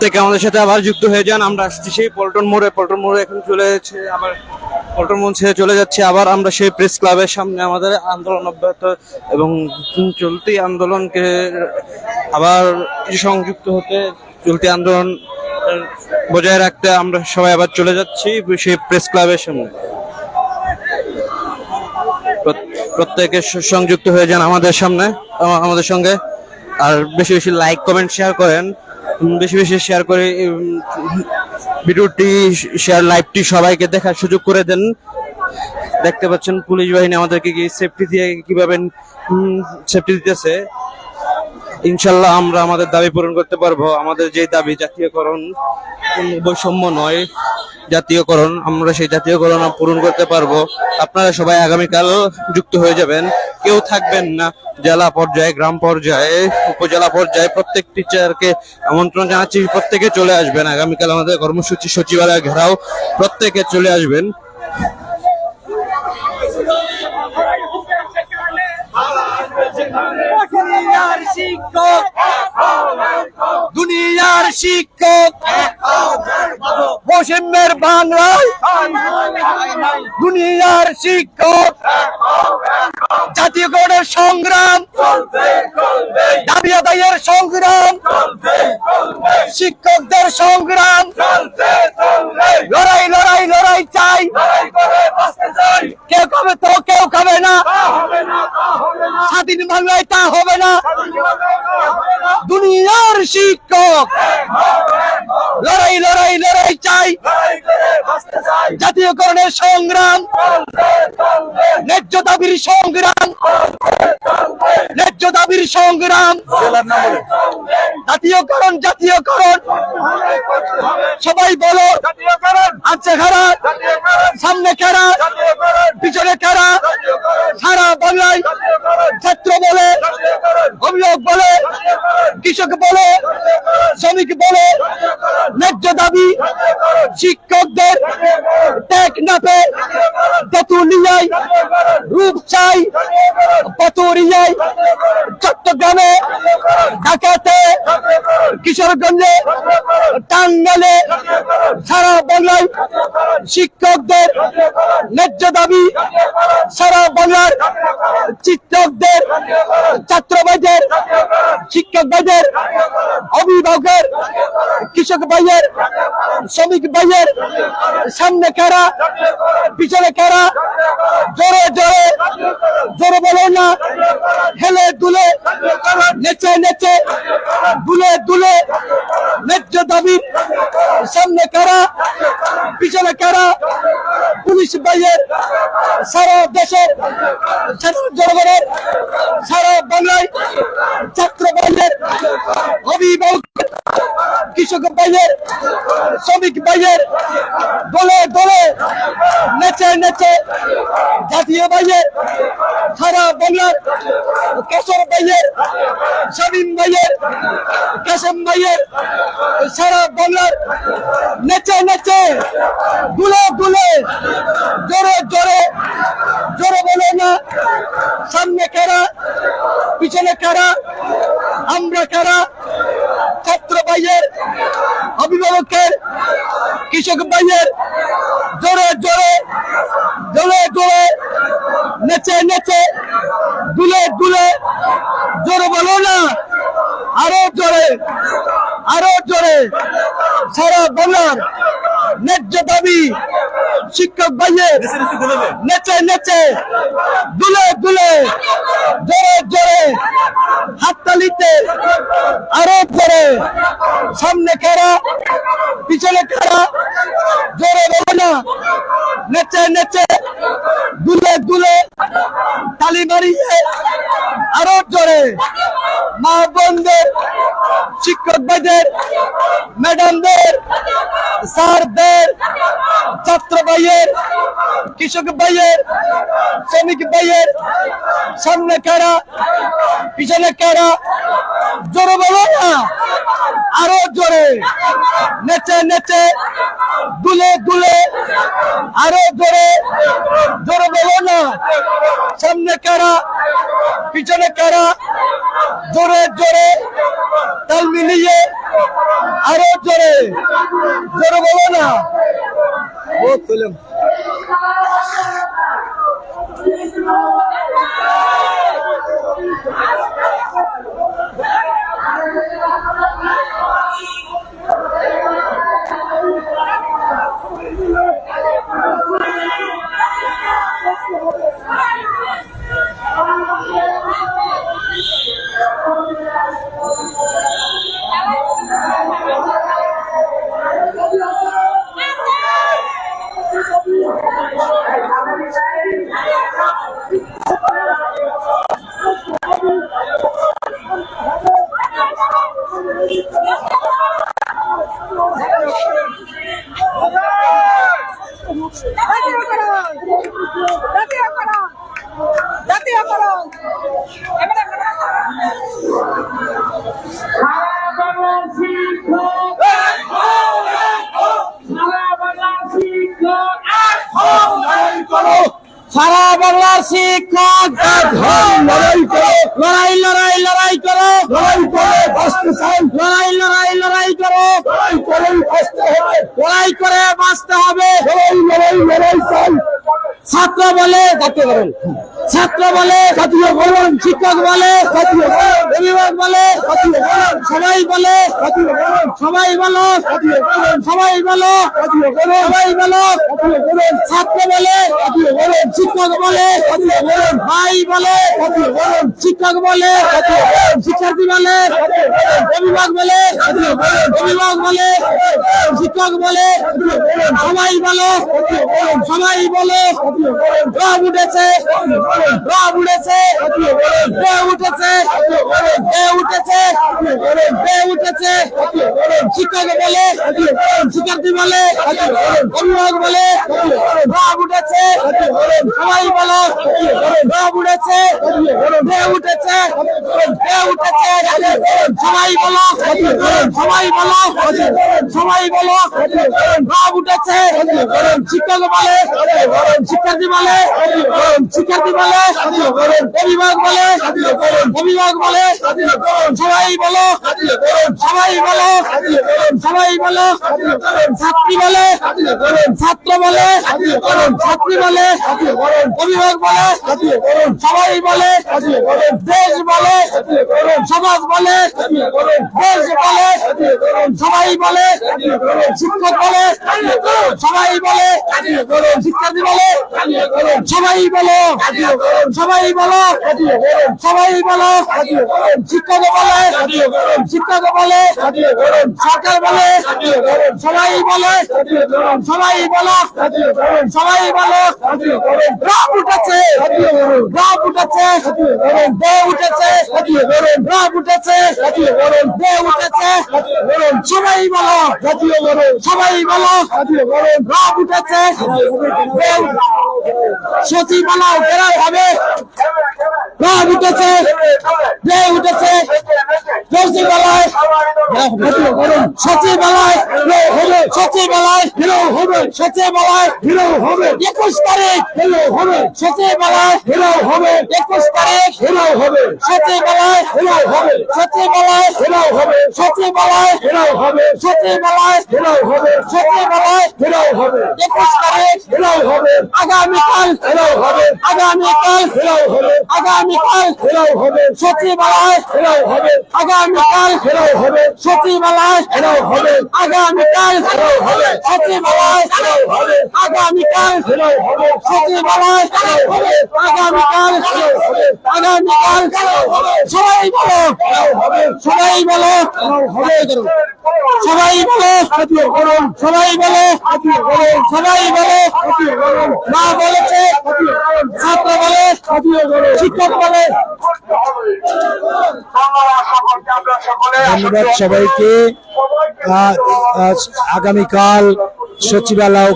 প্রত্যেকে আমাদের সাথে আবার যুক্ত হয়ে যান। আমরা আসছি সেই পল্টন মোড়ে। পল্টন মোড়ে এখন চলে যাচ্ছে, আবার পল্টন মোড় ছেড়ে চলে যাচ্ছে। আবার আমরা সেই প্রেস ক্লাবের সামনে আমাদের আন্দোলন অব্যাহত এবং চলতি আন্দোলনকে আবার সংযুক্ত হতে চলতি আন্দোলন বজায় রাখতে আমরা সবাই আবার চলে যাচ্ছি সেই প্রেস ক্লাবের সামনে। প্রত্যেকে সংযুক্ত হয়ে যান আমাদের সামনে আমাদের সঙ্গে। আর বেশি বেশি লাইক কমেন্ট শেয়ার করেন। বেশি বেশি শেয়ার করে ভিডিওটি শেয়ার লাইভটি সবাইকে দেখার সুযোগ করে দেন। দেখতে পাচ্ছেন, পুলিশ বাহিনী আমাদেরকে কি সেফটি দিয়ে কীভাবে সেফটি দিতেছে। ইনশাল্লাহ আমরা আমাদের দাবি পূরণ করতে পারব। আমাদের যে দাবি, জাতীয়করণ বৈষম্য নয়, জাতীয়করণ, আমরা সেই জাতীয়করণ পূরণ করতে পারব। আপনারা সবাই আগামীকাল যুক্ত হয়ে যাবেন। কেউ থাকবেন না। জেলা পর্যায়ে গ্রাম পর্যায়ে উপজেলা পর্যায়ে প্রত্যেক টিচারকে আমন্ত্রণ জানাচ্ছি। প্রত্যেকে চলে আসবেন। আগামীকাল আমাদের কর্মসূচি সচিবালয় ঘেরাও। প্রত্যেকে চলে আসবেন। দুনিয়ার শিক্ষক। শিক্ষক বাংলায় দুনিয়ার শিক্ষক জাতীয়করণের সংগ্রাম, দাবি আদায়ের সংগ্রাম, শিক্ষকদের সংগ্রাম, লড়াই লড়াই লড়াই চাই। কেউ খাবে তো, কেউ খাবে না। স্বাধীন বাংলায় তা হবে না। দুনিয়ার শিক্ষক লড়াই লড়াই লড়াই চাই জাতীয়করণের সংগ্রাম। ন্যায্য দাবির সংগ্রাম। ন্যায্য দাবির সংগ্রাম। জাতীয়করণ জাতীয়করণ। সবাই বলো। আছে খারা সামনে খারা পিছনে খারা সারা বাংলায় ছাত্র বলে অভিযোগ বলে কৃষক বলে শ্রমিক বলে ন্যায্য দাবি শিক্ষকদের ত্যাগ নাপে তেতুলিয়ায় রূপচাই পাতুরিয়ায় চট্টগ্রামে ঢাকাতে কিশোরগঞ্জে টাঙ্গালে সারা বাংলায় শিক্ষকদের ন্যায্য দাবি সারা বাংলার শিক্ষকদের ছাত্র ভাইদের শিক্ষক ভাইদের অভিভাবকের, কৃষক ভাইয়ের, শ্রমিক ভাইয়ের সামনে কারা, পিছনে কারা, জোরে জোরে জোরে বলো না, হেলে দুলে, নেচে নেচে, দুলে দুলে, ন্যায্য দাবির সামনে কারা, পিছনে কারা পুলিশ ভাইয়ের সারা দেশের সাধারণ জনগণের সারা বাংলায় ছাত্র ভাইয়ের অভিভাবক কৃষক ভাইয়ের, শ্রমিক ভাইয়ের, দলে দলে, নেচে নেচে জাতীয় ভাইয়ের, সারা বাংলার, কেশর ভাইয়ের, শামীম ভাইয়ের কাসেম ভাইয়ের, সারা বাংলার নেচে নেচে, দুলে দুলে জোরে জোরে জোরে বলে না সামনে কারা পিছনে কারা আমরা কারা ছাত্র ভাইয়ের অভিভাবকের কৃষক ভাইয়ের জোরে জোরে জোরে জোরে নেচে দুলে দুলে, জোরে বলো না। আরও জোরে আরও জোরে। সারা বাংলার ন্যায্য দাবি শিক্ষক ভাইয়ের নেচে নেচে, দুলে দুলে, জোরে জোরে হাততালিতে আরও করে। সামনে কারা, পিছনে কারা, জোরে বলো না। নেচে নেচে, দুলে দুলে, তালি মারিয়ে আরও জোরে। মা বোনদের শিক্ষক ভাইদের ম্যাডামদের, স্যারদের ছাত্র ভাইয়ের কৃষক ভাইয়ের, শ্রমিক ভাইয়ের, সামনে কারা, পিছনে কারা, জোরে বলো না। আরও জোরে। নেচে নেচে, দুলে দুলে, আরও জোরে। জোরে বলো না। সামনে কারা, পিছনে কারা? জোরে জোরে তাল মিলিয়ে আরও জোরে। জোরে বলো না। ও বাংলার শিক্ষক। লড়াই করো। লড়াই লড়াই লড়াই করো। লড়াই করে বাঁচতে চাই। লড়াই লড়াই লড়াই করো। লড়াই করে বাঁচতে হবে। লড়াই করে বাঁচতে হবে। লড়াই লড়াই লড়াই চাই। ছাত্র বলে জাতীয়করণ ছাত্র বলে শিক্ষক বলে অভিভাবক বলে সবাই বলে সবাই বলো সবাই বলো সবাই বলো ছাত্র বলে শিক্ষক বলে ভাই বলে শিক্ষক বলে শিক্ষার্থী বলে অভিভাবক বলে অভিভাবক বলে শিক্ষক বলে সবাই বলো সবাই বলো উঠেছে রব উঠেছে বে উঠেছে বে উঠেছে বে উঠেছে। শিক্ষক বলে, শিক্ষার্থী বলে, অভিভাবক বলে রব উঠেছে, সবাই বলো রব উঠেছে বে উঠেছে বে উঠেছে, সবাই বলো সবাই বলো সবাই বলো রব উঠেছে। শিক্ষক বলে, শিক্ষার্থী বলে শিক্ষার্থী বলে অভিভাবক বলে অভিভাবক বলে সবাই বলো সবাই বলো সবাই বলো ছাত্রী বলে ছাত্র বলে ছাত্রী বলে অভিভাবক বলে সবাই বলে দেশ বলে সমাজ বলে দেশ বলে সবাই বলে শিক্ষক বলে সবাই বলে শিক্ষার্থী বলে সবাই বলো সবাই বলো সবাই বলো শিক্ষক বলে শিক্ষক বলে সরকার বলে, সবাই বলে, সবাই বলো সবাই বলো, রাব উঠেছে রাব উঠেছে বে উঠেছে, রাব উঠেছে বে উঠেছে, সবাই বলো সবাই বলো, রাব উঠেছে বে উঠেছে। সচিব বলাও বেড়াই হবে রাব উঠেছে বে উঠেছে সচিবালয় সচিবালয় সচিবালয় হিরো হবে সচিবালয় হিরো হবে একুশ তারিখ হিরো হবে সচিবালয় হিরো হবে একুশ তারিখ হিরো হবে সচিবালয় হিরো হবে সচিবালয় হিরো হবে সচিবালয় হিরো হবে সচিবালয় হিরো হবে সচিবালয় হিরো হবে একুশ তারিখ হিরো হবে আগামীকাল হিরো হবে আগামীকাল হিরো হবে আগামীকাল হিরো হবে সচিবালয় হিরো হবে আগামীকাল হিরো হবে সচিবালয় হিরো হবে আগামীকাল হিরো হবে সচিবালয় হিরো হবে আগামীকাল হিরো হবে সচিবালয় হিরো হবে আগামীকাল হিরো হবে আগামীকাল হিরো হবে সবাই বলো সবাই বলো সবাই বলো সবাই বলো সবাই বলো মা বলেছে ছাত্র বলে শিক্ষক বলে। ধন্যবাদ সবাইকে। আগামীকাল সচিবালয়